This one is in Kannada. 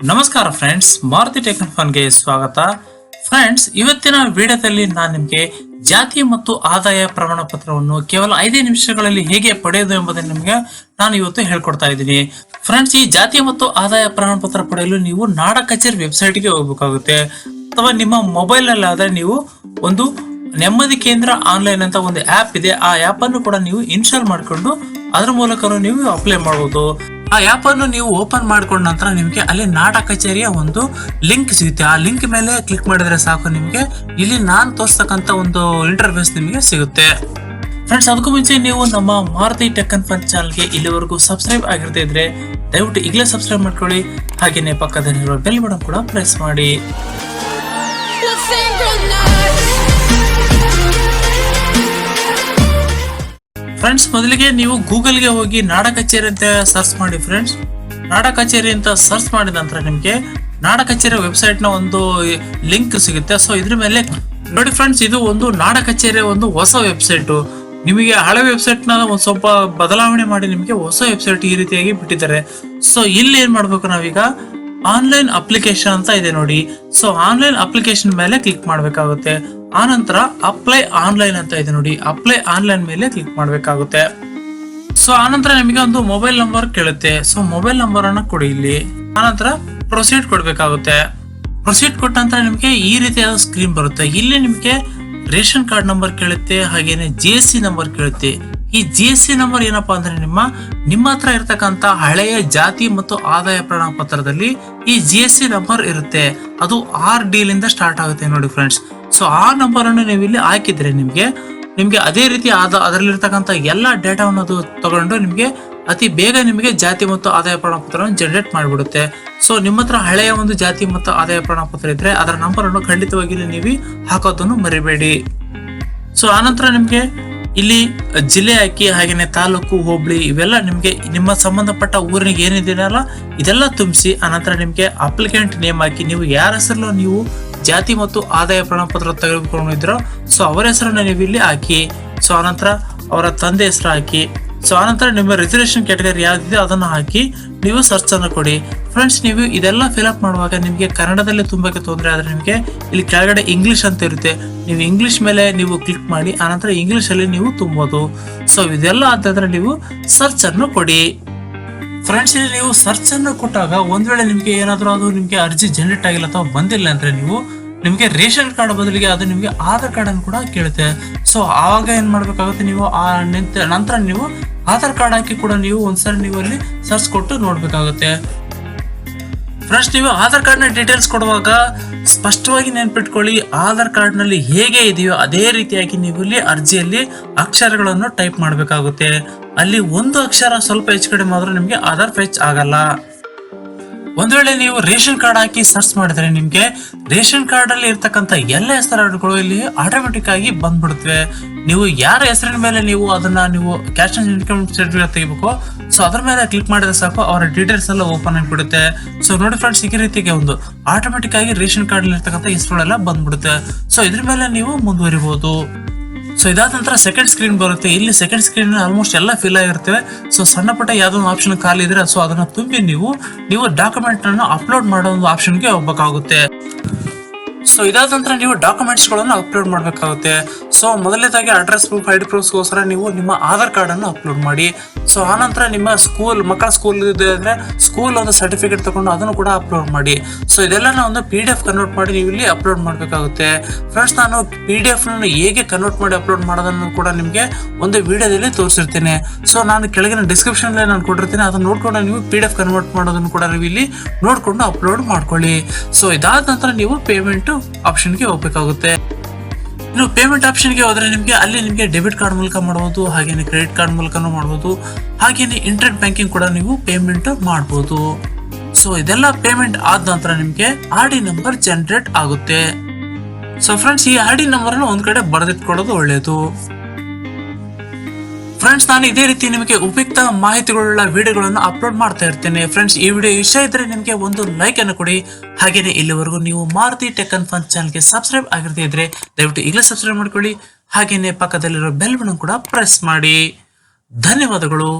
ನಮಸ್ಕಾರ ಫ್ರೆಂಡ್ಸ್ ಮಾರುತಿ ಟೆಕ್ನಿಫೋನ್ಗೆ ಸ್ವಾಗತ. ಫ್ರೆಂಡ್ಸ್ ಇವತ್ತಿನ ವಿಡಿಯೋದಲ್ಲಿ ನಾನು ನಿಮಗೆ ಜಾತಿ ಮತ್ತು ಆದಾಯ ಪ್ರಮಾಣ ಪತ್ರವನ್ನು ಕೇವಲ ಐದೇ ನಿಮಿಷಗಳಲ್ಲಿ ಹೇಗೆ ಪಡೆಯೋದು ಎಂಬುದನ್ನು ನಿಮಗೆ ನಾನು ಇವತ್ತು ಹೇಳ್ಕೊಡ್ತಾ ಇದ್ದೀನಿ. ಫ್ರೆಂಡ್ಸ್ ಈ ಜಾತಿ ಮತ್ತು ಆದಾಯ ಪ್ರಮಾಣ ಪತ್ರ ಪಡೆಯಲು ನೀವು ನಾಡ ಕಚೇರಿ ವೆಬ್ಸೈಟ್ಗೆ ಹೋಗಬೇಕಾಗುತ್ತೆ. ಅಥವಾ ನಿಮ್ಮ ಮೊಬೈಲ್ನಲ್ಲಿ ಆದ್ರೆ ನೀವು ಒಂದು ನೆಮ್ಮದಿ ಕೇಂದ್ರ ಆನ್ಲೈನ್ ಅಂತ ಒಂದು ಆಪ್ ಇದೆ. ಆ ಆಪ್ ಅನ್ನು ಕೂಡ ನೀವು ಇನ್ಸ್ಟಾಲ್ ಮಾಡಿಕೊಂಡು ಅದರ ಮೂಲಕ ನೀವು ಅಪ್ಲೈ ಮಾಡಬಹುದು ಆ ಆ್ಯಪ್ ಅನ್ನು ನೀವು ಓಪನ್ ಮಾಡ್ಕೊಂಡ ನಂತರ ನಿಮಗೆ ಅಲ್ಲಿ ನಾಡ ಕಚೇರಿಯ ಒಂದು ಲಿಂಕ್ ಸಿಗುತ್ತೆ. ಆ ಲಿಂಕ್ ಮೇಲೆ ಕ್ಲಿಕ್ ಮಾಡಿದ್ರೆ ಸಾಕು ನಿಮಗೆ. ಇಲ್ಲಿ ನಾನು ತೋರಿಸ್ತಕ್ಕಂಥ ಒಂದು ಇಂಟರ್ಫೇಸ್ ನಿಮಗೆ ಸಿಗುತ್ತೆ. ಫ್ರೆಂಡ್ಸ್ ಅದಕ್ಕೂ ಮುಂಚೆ ನೀವು ನಮ್ಮ ಮಾರುತಿ ಟೆಕ್ ಅಂಡ್ ಫನ್ ಚಾನಲ್ಗೆ ಇಲ್ಲಿವರೆಗೂ ಸಬ್ಸ್ಕ್ರೈಬ್ ಆಗಿರದೇ ಇದ್ರೆ ದಯವಿಟ್ಟು ಈಗಲೇ ಸಬ್ಸ್ಕ್ರೈಬ್ ಮಾಡ್ಕೊಳ್ಳಿ. ಹಾಗೆಯೇ ಪಕ್ಕದಲ್ಲಿರುವ ಬೆಲ್ ಬಟನ್ ಕೂಡ ಪ್ರೆಸ್ ಮಾಡಿ. ಫ್ರೆಂಡ್ಸ್ ಮೊದಲಿಗೆ ನೀವು ಗೂಗಲ್ಗೆ ಹೋಗಿ ನಾಡ ಕಚೇರಿ ಅಂತ ಸರ್ಚ್ ಮಾಡಿ ಫ್ರೆಂಡ್ಸ್ ನಾಡ ಕಚೇರಿ ಅಂತ ಸರ್ಚ್ ಮಾಡಿದ ನಂತರ ನಿಮಗೆ ನಾಡ ಕಚೇರಿ ವೆಬ್ಸೈಟ್ನ ಒಂದು ಲಿಂಕ್ ಸಿಗುತ್ತೆ. ಸೊ ಇದ್ರ ಮೇಲೆ ನೋಡಿ ಫ್ರೆಂಡ್ಸ್ ಇದು ಒಂದು ನಾಡ ಕಚೇರಿ ಒಂದು ಹೊಸ ವೆಬ್ಸೈಟ್ ನಿಮಗೆ ಹಳೆ ವೆಬ್ಸೈಟ್ನ ಒಂದು ಸ್ವಲ್ಪ ಬದಲಾವಣೆ ಮಾಡಿ ನಿಮಗೆ ಹೊಸ ವೆಬ್ಸೈಟ್ ಈ ರೀತಿಯಾಗಿ ಬಿಟ್ಟಿದ್ದಾರೆ. ಸೊ ಇಲ್ಲಿ ಏನು ಮಾಡಬೇಕು ನಾವೀಗ? ಆನ್ಲೈನ್ ಅಪ್ಲಿಕೇಶನ್ ಅಂತ ಇದೆ ನೋಡಿ. ಸೊ ಆನ್ಲೈನ್ ಅಪ್ಲಿಕೇಶನ್ ಮೇಲೆ ಕ್ಲಿಕ್ ಮಾಡಬೇಕಾಗುತ್ತೆ. ಆನಂತರ ಅಪ್ಲೈ ಆನ್ಲೈನ್ ಅಂತ ಇದೆ ನೋಡಿ. ಅಪ್ಲೈ ಆನ್ಲೈನ್ ಮೇಲೆ ಕ್ಲಿಕ್ ಮಾಡಬೇಕಾಗುತ್ತೆ. ಸೊ ಆನಂತರ ನಿಮಗೆ ಒಂದು ಮೊಬೈಲ್ ನಂಬರ್ ಕೇಳುತ್ತೆ. ಸೊ ಮೊಬೈಲ್ ನಂಬರ್ ಅನ್ನ ಕೊಡಿ ಇಲ್ಲಿ. ಆನಂತರ ಪ್ರೊಸೀಡ್ ಕೊಡಬೇಕಾಗುತ್ತೆ. ಪ್ರೊಸೀಡ್ ಕೊಟ್ಟ ನಂತರ ನಿಮಗೆ ಈ ರೀತಿಯಾದ ಸ್ಕ್ರೀನ್ ಬರುತ್ತೆ. ಇಲ್ಲಿ ನಿಮಗೆ ರೇಷನ್ ಕಾರ್ಡ್ ನಂಬರ್ ಕೇಳುತ್ತೆ, ಹಾಗೇನೆ ಜಿ ಎಸ್ ಸಿ ನಂಬರ್ ಕೇಳುತ್ತೆ. ಈ ಜಿ ಎಸ್ ಸಿ ನಂಬರ್ ಏನಪ್ಪಾ ಅಂದ್ರೆ ನಿಮ್ಮ ನಿಮ್ಮ ಹತ್ರ ಇರತಕ್ಕಂತ ಹಳೆಯ ಜಾತಿ ಮತ್ತು ಆದಾಯ ಪ್ರಮಾಣ ಪತ್ರದಲ್ಲಿ ಈ ಜಿ ಎಸ್ ಸಿ ನಂಬರ್ ಇರುತ್ತೆ. ಅದು ಆರ್ ಡಿ ಲಿಂದ ಸ್ಟಾರ್ಟ್ ಆಗುತ್ತೆ ನೋಡಿ ಫ್ರೆಂಡ್ಸ್ ಸೊ ಆ ನಂಬರ್ ಅನ್ನು ನೀವು ಇಲ್ಲಿ ಹಾಕಿದ್ರೆ ನಿಮಗೆ ನಿಮಗೆ ಅದೇ ರೀತಿ ಆದ, ಅದರಲ್ಲಿರ್ತಕ್ಕಂಥ ಎಲ್ಲ ಡೇಟಾವನ್ನು ಅದು ತಗೊಂಡು ನಿಮಗೆ ಅತಿ ಬೇಗ ನಿಮಗೆ ಜಾತಿ ಮತ್ತು ಆದಾಯ ಪ್ರಮಾಣಪತ್ರವನ್ನು ಜನರೇಟ್ ಮಾಡಿಬಿಡುತ್ತೆ. ಸೊ ನಿಮ್ಮ ಹತ್ರ ಹಳೆಯ ಒಂದು ಜಾತಿ ಮತ್ತು ಆದಾಯ ಪ್ರಮಾಣಪತ್ರ ಇದ್ದರೆ ಅದರ ನಂಬರನ್ನು ಖಂಡಿತವಾಗಿ ನೀವು ಹಾಕೋದನ್ನು ಮರಿಬೇಡಿ. ಸೊ ಆನಂತರ ನಿಮಗೆ ಇಲ್ಲಿ ಜಿಲ್ಲೆ ಹಾಕಿ ಹಾಗೇನೆ ತಾಲೂಕು, ಹೋಬಳಿ ಇವೆಲ್ಲ ನಿಮಗೆ ನಿಮ್ಮ ಸಂಬಂಧಪಟ್ಟ ಊರಿನಿಗೆ ಏನಿದೆಯಲ್ಲ ಇದೆಲ್ಲ ತುಂಬಿಸಿ ಆನಂತರ ನಿಮಗೆ ಅಪ್ಲಿಕೆಂಟ್ ನೇಮ್ ಹಾಕಿ ನೀವು ಯಾರ ಹೆಸರಲ್ಲೂ ನೀವು ಜಾತಿ ಮತ್ತು ಆದಾಯ ಪ್ರಮಾಣಪತ್ರ ತೆಗೆದುಕೊಂಡಿದ್ರೋ ಸೊ ಅವರ ಹೆಸರನ್ನ ನೀವು ಇಲ್ಲಿ ಹಾಕಿ, ಸೊ ಆನಂತರ ಅವರ ತಂದೆ ಹೆಸರು ಹಾಕಿ, ಸೊ ಆನಂತರ ನಿಮ್ಮ ರಿಸರ್ವೇಷನ್ ಕ್ಯಾಟಗರಿ ಯಾವ್ದಿದೆ ಅದನ್ನು ಹಾಕಿ ನೀವು ಸರ್ಚ್ ಅನ್ನು ಕೊಡಿ. ಫ್ರೆಂಡ್ಸ್ ನೀವು ಇದೆಲ್ಲ ಫಿಲ್ಅಪ್ ಮಾಡುವಾಗ ನಿಮಗೆ ಕನ್ನಡದಲ್ಲಿ ತುಂಬಕ್ಕೆ ತೊಂದರೆ ಆದರೆ ನಿಮಗೆ ಇಲ್ಲಿ ಕೆಳಗಡೆ ಇಂಗ್ಲಿಷ್ ಅಂತ ಇರುತ್ತೆ. ನೀವು ಇಂಗ್ಲಿಷ್ ಮೇಲೆ ನೀವು ಕ್ಲಿಕ್ ಮಾಡಿ ಆನಂತರ ಇಂಗ್ಲಿಷ್ ಅಲ್ಲಿ ನೀವು ತುಂಬೋದು ಸೊ ಇದೆಲ್ಲ ಆದ್ರೆ ನೀವು ಸರ್ಚ್ ಅನ್ನು ಕೊಡಿ. ಫ್ರೆಂಡ್ಸ್ ಇಲ್ಲಿ ನೀವು ಸರ್ಚ್ ಅನ್ನು ಕೊಟ್ಟಾಗ ಒಂದ್ ವೇಳೆ ನಿಮಗೆ ಏನಾದರೂ ಅದು ನಿಮಗೆ ಅರ್ಜಿ ಜನರೇಟ್ ಆಗಿಲ್ಲ ಅಥವಾ ಬಂದಿಲ್ಲ ಅಂದ್ರೆ ನೀವು ನಿಮಗೆ ರೇಷನ್ ಕಾರ್ಡ್ ಬದಲಿಗೆ ಅದು ನಿಮಗೆ ಆಧಾರ್ ಕಾರ್ಡ್ ಅನ್ನು ಕೂಡ ಕೇಳುತ್ತೆ. ಸೊ ಆವಾಗ ಏನ್ ಮಾಡ್ಬೇಕಾಗುತ್ತೆ ನೀವು ಆ ನಿಂತ ನಂತರ ನೀವು ಆಧಾರ್ ಕಾರ್ಡ್ ಹಾಕಿ ಕೂಡ ನೀವು ಒಂದ್ಸರಿ ನೀವು ಅಲ್ಲಿ ಸರ್ಚ್ ಕೊಟ್ಟು ನೋಡ್ಬೇಕಾಗುತ್ತೆ. ಫ್ರೆಂಡ್ಸ್ ನೀವು ಆಧಾರ್ ಕಾರ್ಡ್ನ ಡೀಟೇಲ್ಸ್ ಕೊಡುವಾಗ ಸ್ಪಷ್ಟವಾಗಿ ನೆನ್ಪಿಟ್ಕೊಳ್ಳಿ, ಆಧಾರ್ ಕಾರ್ಡ್ನಲ್ಲಿ ಹೇಗೆ ಇದೆಯೋ ಅದೇ ರೀತಿಯಾಗಿ ನೀವು ಇಲ್ಲಿ ಅರ್ಜಿಯಲ್ಲಿ ಅಕ್ಷರಗಳನ್ನು ಟೈಪ್ ಮಾಡಬೇಕಾಗುತ್ತೆ. ಅಲ್ಲಿ ಒಂದು ಅಕ್ಷರ ಸ್ವಲ್ಪ ಹೆಚ್ಚು ಕಡಿಮೆ ಆದ್ರೂ ನಿಮಗೆ ಆಧಾರ್ ಫೆಚ್ ಆಗಲ್ಲ. ಒಂದ್ ವೇಳೆ ನೀವು ರೇಷನ್ ಕಾರ್ಡ್ ಹಾಕಿ ಸರ್ಚ್ ಮಾಡಿದ್ರೆ ನಿಮ್ಗೆ ರೇಷನ್ ಕಾರ್ಡ್ ಅಲ್ಲಿ ಇರ್ತಕ್ಕಂಥ ಎಲ್ಲ ಹೆಸರುಗಳು ಇಲ್ಲಿ ಆಟೋಮೆಟಿಕ್ ಆಗಿ ಬಂದ್ಬಿಡುತ್ತವೆ. ನೀವು ಯಾರ ಹೆಸರಿನ ಮೇಲೆ ನೀವು ಅದನ್ನ ನೀವು ಕ್ಯಾಶ್ ಇನ್ಕಮ್ ಸರ್ಟಿಫಿಕೇಟ್ ತೆಗಿಬೇಕು ಸೊ ಅದ್ರ ಮೇಲೆ ಕ್ಲಿಕ್ ಮಾಡಿದ್ರೆ ಸಾಕು, ಅವರ ಡೀಟೇಲ್ಸ್ ಎಲ್ಲ ಓಪನ್ ಆಗಿಬಿಡುತ್ತೆ. ಸೊ ನೋಡಿ ಫ್ರೆಂಡ್ಸ್ ಈ ರೀತಿಗೆ ಒಂದು ಆಟೋಮೆಟಿಕ್ ಆಗಿ ರೇಷನ್ ಕಾರ್ಡ್ ಅಲ್ಲಿ ಇರ್ತಕ್ಕಂಥ ಹೆಸರುಗಳೆಲ್ಲ ಬಂದ್ಬಿಡುತ್ತೆ. ಸೊ ಇದ್ರ ಮೇಲೆ ನೀವು ಮುಂದುವರಿಬಹುದು ಸೊ ಇದಾದ ನಂತರ ಸೆಕೆಂಡ್ ಸ್ಕ್ರೀನ್ ಬರುತ್ತೆ. ಇಲ್ಲಿ ಸೆಕೆಂಡ್ ಸ್ಕ್ರೀನ್ ಆಲ್ಮೋಸ್ಟ್ ಎಲ್ಲ ಫಿಲ್ ಆಗಿರ್ತವೆ. ಸೊ ಸಣ್ಣ ಪುಟ್ಟ ಯಾವ್ದೊಂದು ಆಪ್ಷನ್ ಖಾಲಿ ಇದ್ರೆ ಸೊ ಅದನ್ನ ತುಂಬಿ ನೀವು ನೀವು ಡಾಕ್ಯುಮೆಂಟ್ ಅನ್ನು ಅಪ್ಲೋಡ್ ಮಾಡೋ ಒಂದು ಆಪ್ಷನ್ಗೆ ಹೋಗ್ಬೇಕಾಗುತ್ತೆ. ಸೊ ಇದಾದ ನಂತರ ನೀವು ಡಾಕ್ಯುಮೆಂಟ್ಸ್ಗಳನ್ನು ಅಪ್ಲೋಡ್ ಮಾಡಬೇಕಾಗುತ್ತೆ. ಸೊ ಮೊದಲನೇದಾಗಿ ಅಡ್ರೆಸ್ ಪ್ರೂಫ್ ಐಡಿ ಪ್ರೂಫ್ಗೋಸ್ಕರ ನೀವು ನಿಮ್ಮ ಆಧಾರ್ ಕಾರ್ಡ್ ಅನ್ನು ಅಪ್ಲೋಡ್ ಮಾಡಿ. ಸೊ ಆನಂತರ ನಿಮ್ಮ ಸ್ಕೂಲ್ ಮಕ್ಕಳ ಸ್ಕೂಲ್ ಇದೆ ಅಂದರೆ ಸ್ಕೂಲ್ ಒಂದು ಸರ್ಟಿಫಿಕೇಟ್ ತಗೊಂಡು ಅದನ್ನು ಕೂಡ ಅಪ್ಲೋಡ್ ಮಾಡಿ. ಸೊ ಇದೆಲ್ಲ ಒಂದು ಪಿ ಡಿ ಎಫ್ ಕನ್ವರ್ಟ್ ಮಾಡಿ ನೀವು ಇಲ್ಲಿ ಅಪ್ಲೋಡ್ ಮಾಡಬೇಕಾಗುತ್ತೆ. ಫ್ರೆಂಡ್ಸ್ ನಾನು ಪಿ ಡಿ ಎಫ್ ಹೇಗೆ ಕನ್ವರ್ಟ್ ಮಾಡಿ ಅಪ್ಲೋಡ್ ಮಾಡೋದನ್ನು ಕೂಡ ನಿಮಗೆ ಒಂದು ವಿಡಿಯೋದಲ್ಲಿ ತೋರಿಸಿರ್ತೇನೆ. ಸೊ ನಾನು ಕೆಳಗಿನ ಡಿಸ್ಕ್ರಿಪ್ಷನ್ ನಾನು ಕೊಟ್ಟಿರ್ತೀನಿ. ಅದನ್ನು ನೋಡ್ಕೊಂಡು ನೀವು ಪಿ ಡಿ ಎಫ್ ಕನ್ವರ್ಟ್ ಮಾಡೋದನ್ನು ಕೂಡ ನೀವು ಇಲ್ಲಿ ನೋಡ್ಕೊಂಡು ಅಪ್ಲೋಡ್ ಮಾಡ್ಕೊಳ್ಳಿ. ಸೊ ಇದಾದ ನಂತರ ನೀವು ಪೇಮೆಂಟ್ ಆಪ್ಷನ್ಗೆ ಹೋಗ್ಬೇಕಾಗುತ್ತೆ. ಇನ್ನು ಪೇಮೆಂಟ್ ಆಪ್ಷನ್ಗೆ ಹೋದ್ರೆ ನಿಮಗೆ ಅಲ್ಲಿ ನಿಮಗೆ ಡೆಬಿಟ್ ಕಾರ್ಡ್ ಮೂಲಕ ಮಾಡಬಹುದು ಹಾಗೇನೆ ಕ್ರೆಡಿಟ್ ಕಾರ್ಡ್ ಮೂಲಕನೂ ಮಾಡಬಹುದು ಹಾಗೇನೆ ಇಂಟರ್ನೆಟ್ ಬ್ಯಾಂಕಿಂಗ್ ಕೂಡ ನೀವು ಪೇಮೆಂಟ್ ಮಾಡಬಹುದು ಸೊ ಇದೆಲ್ಲ ಪೇಮೆಂಟ್ ಆದ ನಂತರ ನಿಮಗೆ ಆರ್ ಡಿ ನಂಬರ್ ಜನರೇಟ್ ಆಗುತ್ತೆ. ಸೊ ಫ್ರೆಂಡ್ಸ್ ಈ ಆರ್ ಡಿ ನಂಬರ್ ಒಂದ್ ಕಡೆ ಬರೆದಿಟ್ಕೊಳ್ಳೋದು ಒಳ್ಳೆಯದು ಫ್ರೆಂಡ್ಸ್ ನಾನು ಇದೇ ರೀತಿ ನಿಮಗೆ ಉಪಯುಕ್ತ ಮಾಹಿತಿಗಳುಳ್ಳ ವಿಡಿಯೋಗಳನ್ನು ಅಪ್ಲೋಡ್ ಮಾಡ್ತಾ ಇರ್ತೇನೆ. ಫ್ರೆಂಡ್ಸ್ ಈ ವಿಡಿಯೋ ಇಷ್ಟ ಇದ್ರೆ ನಿಮಗೆ ಒಂದು ಲೈಕ್ ಅನ್ನು ಕೊಡಿ. ಹಾಗೇನೆ ಇಲ್ಲಿವರೆಗೂ ನೀವು ಮಾರುತಿ ಟೆಕ್ ಅನ್ ಫನ್ ಚಾನಲ್ಗೆ ಸಬ್ಸ್ಕ್ರೈಬ್ ಆಗಿರದೇ ಇದ್ರೆ ದಯವಿಟ್ಟು ಈಗಲೇ ಸಬ್ಸ್ಕ್ರೈಬ್ ಮಾಡ್ಕೊಳ್ಳಿ. ಹಾಗೇನೆ ಪಕ್ಕದಲ್ಲಿರೋ ಬೆಲ್ ಬಟನ್ ಕೂಡ ಪ್ರೆಸ್ ಮಾಡಿ. ಧನ್ಯವಾದಗಳು.